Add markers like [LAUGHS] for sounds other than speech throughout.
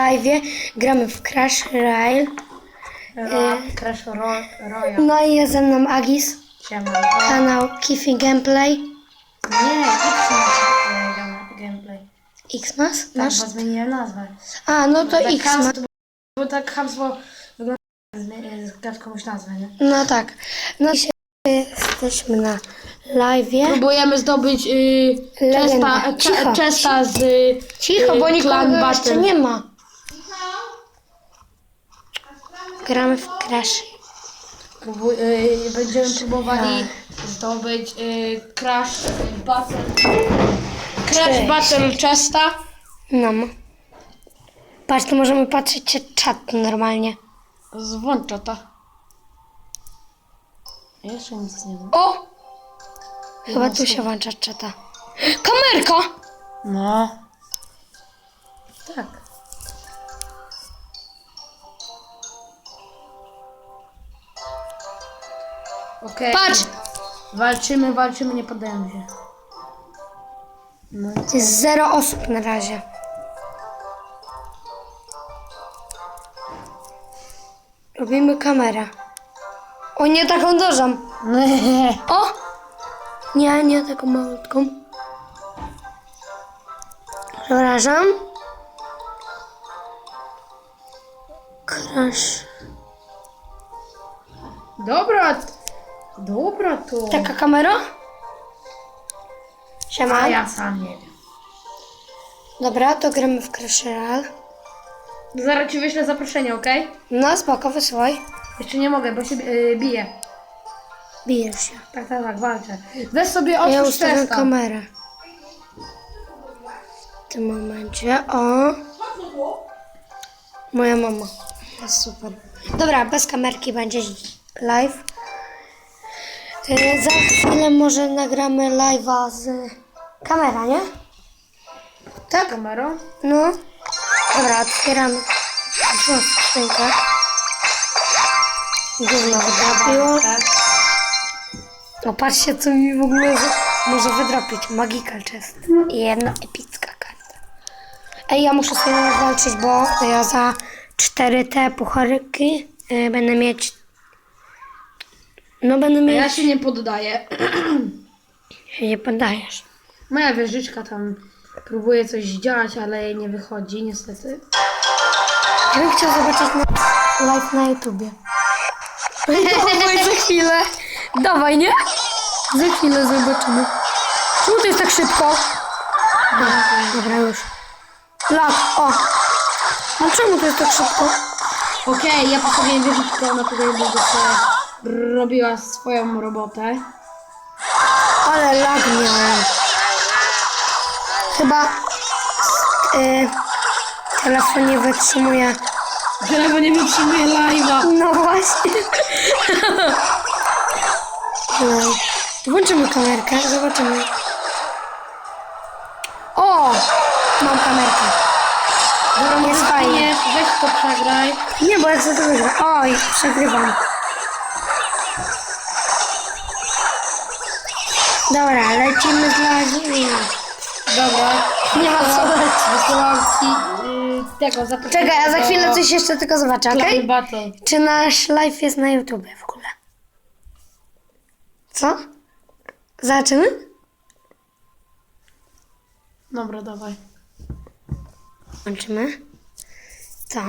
live. Gramy w Crash Royale. Ro, Crash Ro, Royale. No i jest ze mną Agis, Siema. kanał Kiffy Gameplay. Nie, X masz e, gameplay. Xmas? Tak, Masz? bo zmieniłem nazwę. A, no to Tak Xmas. bo tak chamstwo wygląda, zmi- dać komuś nazwę, nie? No tak. No dzisiaj jesteśmy na live. Próbujemy zdobyć y. Chesta, Cicho, cze, Chesta z y, Cicho, bo y, nikogo Clan jeszcze Battle. nie ma. Gramy w Crash. Próbuj, y, będziemy próbowali zdobyć y, Crash y, Battle Crash Cześć. Battle Chesta. No. Patrz, tu możemy patrzeć się czat normalnie. Zwłącza to. Jeszcze nic nie ma. O! Chyba tu się włącza czata. Kamerka! No. Tak. Okej. Patrz! Walczymy, walczymy, nie poddajemy się. No. Jest zero osób na razie. Robimy kamerę. O, nie taką dużą. O! Nie, nie taką malutką. Przepraszam. Crash. Dobra. Dobra to. Taka kamera? Siema. A ja sam nie wiem. Dobra, to gramy w Crash Royale. Zaraz ci wyślę zaproszenie, okej? No, spoko, wysyłaj. Jeszcze nie mogę, bo się y, biję. Bijesz się. Tak, tak, tak, walczę. Weź sobie Ja otwórz ustawiam testa. kamerę. W tym momencie. O. Moja mama. Jest super. Dobra, bez kamerki będzie live. Za chwilę może nagramy live'a z kamera, nie? Tak? Kamerą? No. Dobra, otwieramy. Otwieram skrzynkę. Gówno wydrapiło. Tak. O, patrzcie, co mi w ogóle z- może wydropić. Magical chest. I jedna epicka karta. Ej, ja muszę sobie walczyć, bo ja za 4 te pucharki y, będę mieć... No, będę Ja mieć... się nie poddaję. się nie poddajesz. Moja wieżyczka tam próbuje coś działać, ale jej nie wychodzi, niestety. Ja bym chciał zobaczyć na live na YouTubie. Dawaj za chwilę. Dawaj, nie? Za chwilę zobaczymy. Czemu to jest tak szybko? Dobra, już. Lag, o. No czemu to jest tak szybko? Okej, ja postawiłem wieżyczkę, ona tutaj będzie sobie robiła swoją robotę. Ale lag miałem. Chyba y, telefon nie wytrzymuje. Telefon nie wytrzymuje live'a. No właśnie. No. Włączymy kamerkę, zobaczymy. O! Mam kamerkę. Dobra, Jest fajnie. weź to przegraj. Nie, bo ja chcę to wygrać. Oj, przegrywam. Dobra, lecimy z lazi. Dobra. Nie ma co lecieć. Wysyłam ci y, tego zaproszenia. Czekaj, ja za chwilę coś jeszcze tylko zobaczę, okej? Battle. Czy nasz live jest na YouTubie w ogóle? Co? Zobaczymy? Dobra, dawaj. Włączymy. Co?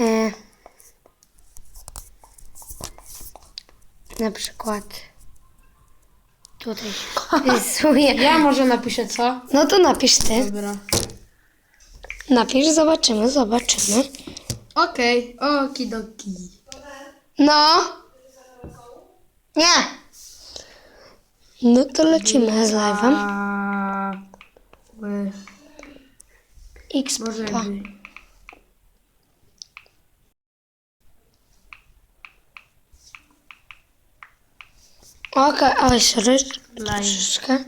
E, na przykład tutaj [LAUGHS] się rysuje. Ja może napiszę co? No to napisz ty. Dobra. Napisz, zobaczymy, zobaczymy. Okej, okidoki. No. Nie. No to lecimy z live'em. A, ły- X Może pa. Okej, oj, sorry. Live. Troszeczkę.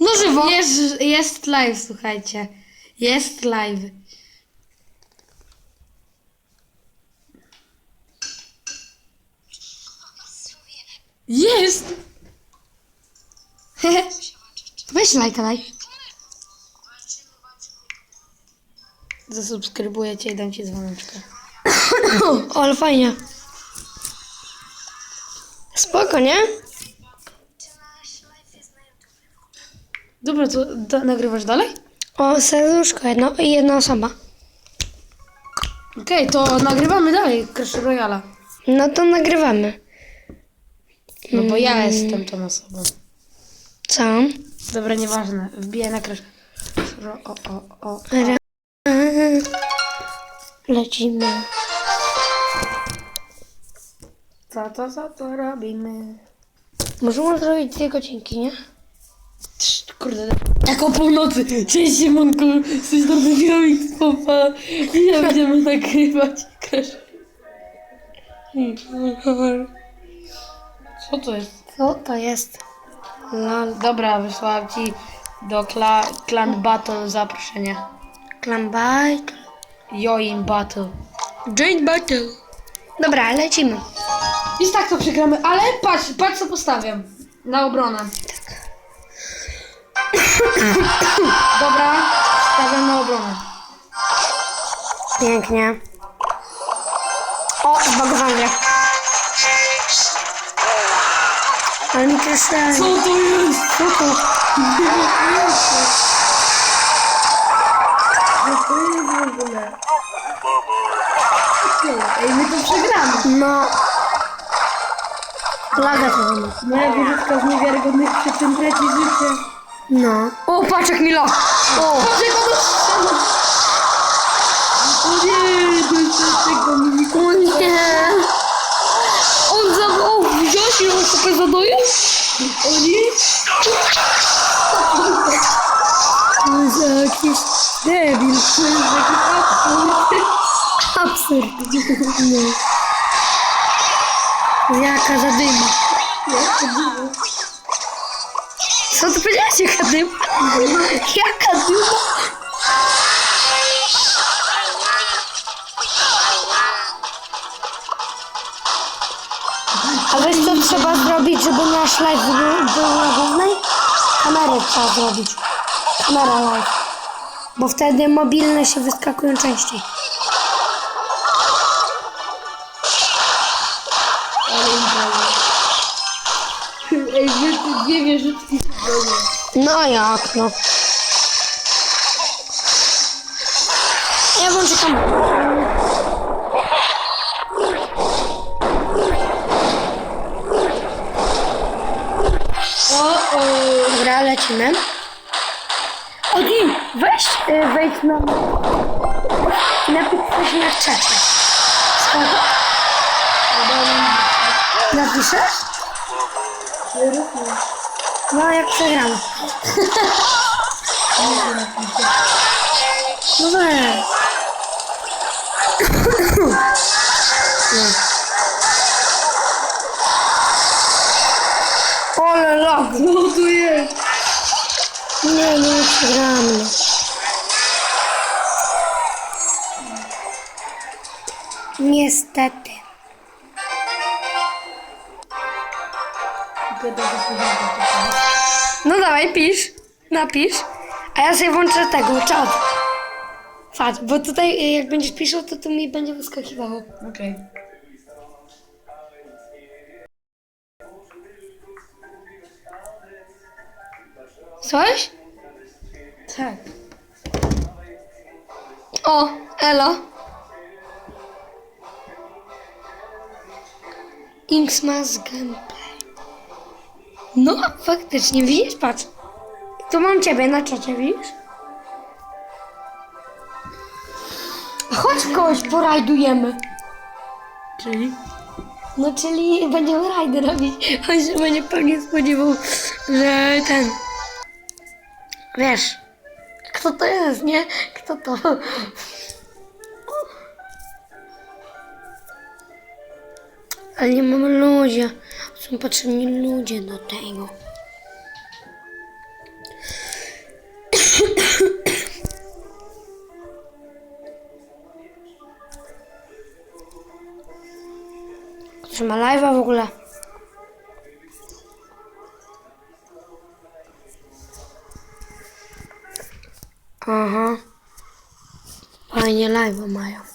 No żywo. Jest, jest live, słuchajcie. Jest live. Jest! [LAUGHS] Weź lajka daj. Zasubskrybuję cię i dam ci dzwoneczkę. [COUGHS] Ale fajnie. Spoko, nie? Dobra, to da, nagrywasz dalej? O, serduszko jedno i jedna osoba. Okej, to nagrywamy dalej Crash Royala. No to nagrywamy. No bo ja jestem tą osobą. Co? Dobra, nieważne. Wbiję na Crash. Ro, o, o, o. Lecimy. Co to, co to robimy? Możemy zrobić dwie godzinki, nie? Trz, Kurde, tak o północy. Cześć Siemonku, tej strony Białik Popa. I ja będziemy nagrywać Crash. Co to jest? Co to jest? Dobra, wysłałam ci do kla, Clan Battle zaproszenie. Clan Bite. Join Battle. Joint Battle. Dobra, lecimy. I tak to przegramy, ale patrz, patrz co postawiam. Na obronę. Dobra, stawiam na obronę. Pięknie. O, zbagowany. Ale mi też... Co to jest? Co to? Co to jest w ogóle? Ej, my to przegramy. No. Laga to ma. Moja wieżyczka z niewiarygodnych przyczyn traci życie. No. O, patrz jak mi los. O. Boże, go dostrzela! O nie, to jest tego mini... O nie. On za... O, wziąłeś i on sobie zadaje? O nie! To jest jakiś debil. To jest jakiś absurd. Absurd. No. Jaka zadyma. Co ty powiedziałeś? Jaka dyma? Jaka dyma? A wiesz co trzeba zrobić, żeby nasz live był, był na głównej? Kamerę trzeba zrobić. Kamera live. Bo wtedy mobilne się wyskakują częściej. Dwie, wieżyczki. No jak no. Ja włączę kamerę. O, o. Dobra, lecimy. O Dim, weź y, wejdź na... Napisz coś na czacie. Spoko? Napiszesz? No, jak przegram. No weź. No. Ole lag. Co tu jest? Nie, nie przegramy. Niestety. No dawaj, pisz. Napisz. A ja sobie włączę tego, czat. Patrz, bo tutaj jak będziesz pisał, to to mi będzie wyskakiwało. Okej. Coś? Tak. O, elo. Inksmas gameplay. No, faktycznie, widzisz? Patrz. Tu mam ciebie na czacie, widzisz? Chodź kogoś porajdujemy. Czyli? No, czyli będziemy rajdy robić. On się będzie pewnie spodziewał, że ten... Wiesz, kto to jest, nie? Kto to? Ale nie mamy ludzie. Są potrzebni ludzie do tego. Ktoś ma live'a w ogóle? Aha. Fajnie live mają.